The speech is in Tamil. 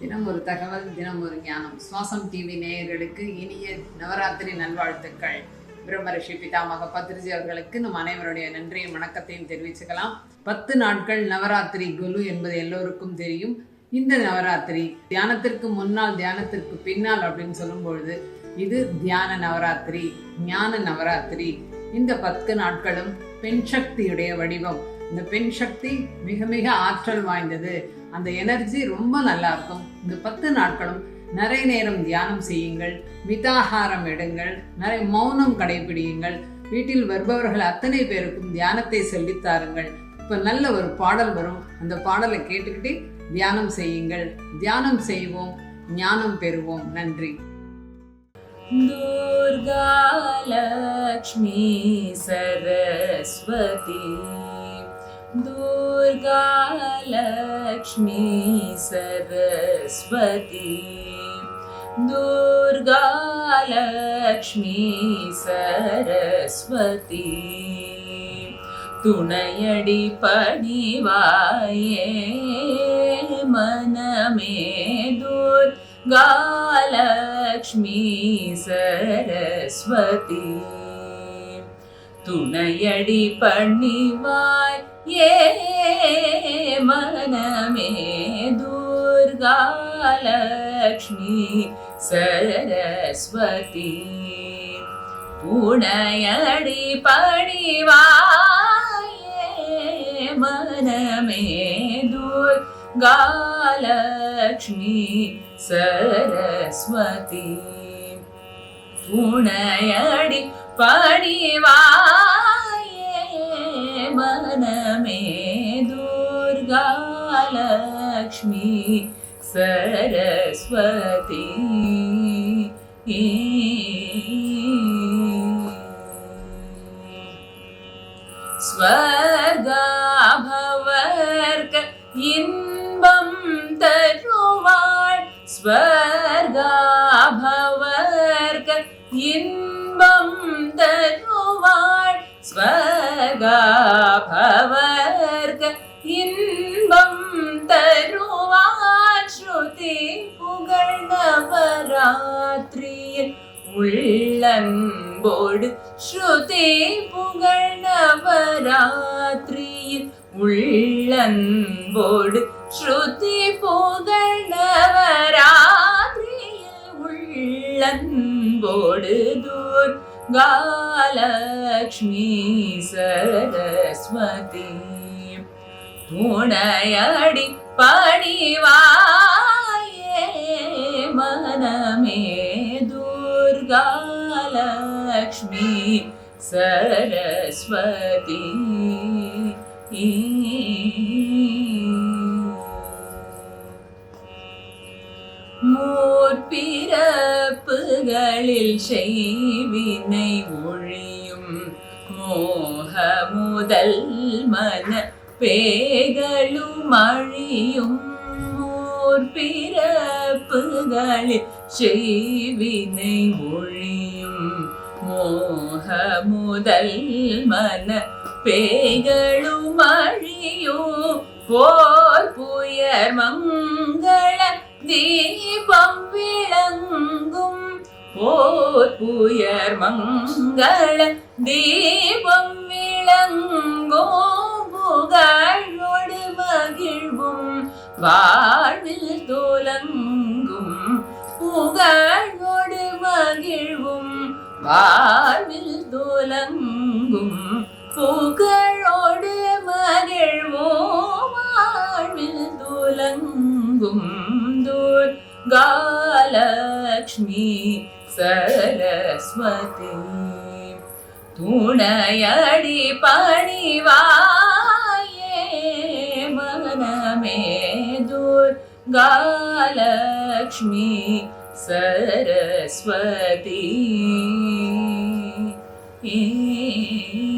தினம் ஒரு தகவல் தினம் ஒரு ஞானம். சுவாசம் டிவி நேயர்களுக்கு இனிய நவராத்திரி நல்வாழ்த்துக்கள். பிரம்மரிஷி பிதாமக பத்ரிஜி அவர்களுக்கு நம் அனைவருடைய நன்றியும் வணக்கத்தையும் தெரிவிச்சுக்கலாம். பத்து நாட்கள் நவராத்திரி குலு என்பது எல்லோருக்கும் தெரியும். இந்த நவராத்திரி தியானத்திற்கு முன்னால் தியானத்திற்கு பின்னால் அப்படின்னு சொல்லும் பொழுது இது தியான நவராத்திரி ஞான நவராத்திரி. இந்த பத்து நாட்களும் பெண் சக்தியுடைய வடிவம். இந்த பெண் சக்தி மிக மிக ஆற்றல் வாய்ந்தது அந்த எனர்ஜி ரொம்ப நல்லா இருக்கும் இந்த பத்து நாட்களும் நிறைய நேரம் தியானம் செய்யுங்கள் மிதாகாரம் எடுங்கள் நிறைய மௌனம் கடைபிடியுங்கள் வீட்டில் வருபவர்கள் அத்தனை பேருக்கும் தியானத்தை சொல்லித் தாருங்கள் இப்ப நல்ல ஒரு பாடல் வரும் அந்த பாடலை கேட்டுக்கிட்டு தியானம் செய்யுங்கள் தியானம் செய்வோம் ஞானம் பெறுவோம் நன்றி दुर्गा लक्ष्मी सरस्वती दुर्गा लक्ष्मी सरस्वती दुर्गा लक्ष्मी सरस्वती துணையடி பணிவாயே மனமே தூர் காலக்ஷ்மி சரஸ்வதி துணையடி பண்ணிவாய் ஏ மனமே துர்காலக்ஷ்மி சரஸ்வதி. புனையடி பணிவாயே மனமே துர்காலக்ஷ்மி சரஸ்வதி. புனையடி பணிவாயே மனமே துர்காலக்ஷ்மி சரஸ்வதி ஸ்வர்காபவர்க்க இன்பம் தருவாள் ஸ்வர்காபவர்க்க ബിംബം തരുവാൾ സ്വഗാഭവർക്ക് ഇൻപം തരുവാൻ ശ്രുതി പുകഴ്ന്നവരാത്രിയിൽ ഉള്ളൻപോട് ശ്രുതി പുകഴ്ന്നവരാത്രിയിൽ ഉള്ളൻപോട് ശ്രുതി പുകഴ്ന്നവരാത്രിയിൽ ഉള്ളൻ தூர் காலக்ஷ்மி சரஸ்வதி. துணையடி பணிவாயே மனமே துர்காலக்ஷ்மி சரஸ்வதி. மூர்பிறப்புகளில் செய்வினை ஒழியும். மோக முதல் மன பேகளும் அழியும் ஓர் பிறப்புகளில் செய்வினை ஒழியும். மோக முதல் மன பேகளும் அழியும் போர் புயர் மங்கள தீபம் விளங்கும். போர் புயர் மங்கள தீபம் விளங்கோ புகழோடு மகிழ்வும். வாழ்வில் தோலங்கும் புகழோடு மகிழ்வும். வாழ்வில் தோலங்கும் புகழோடு மகிழ்வோம். வாழ்வில் தோலங்கும் தூர் காலக்ஷ்மி சரஸ்வதி. துணையடி பணிவாயே மனமே துர்காலக்ஷ்மி சரஸ்வதி. ஏ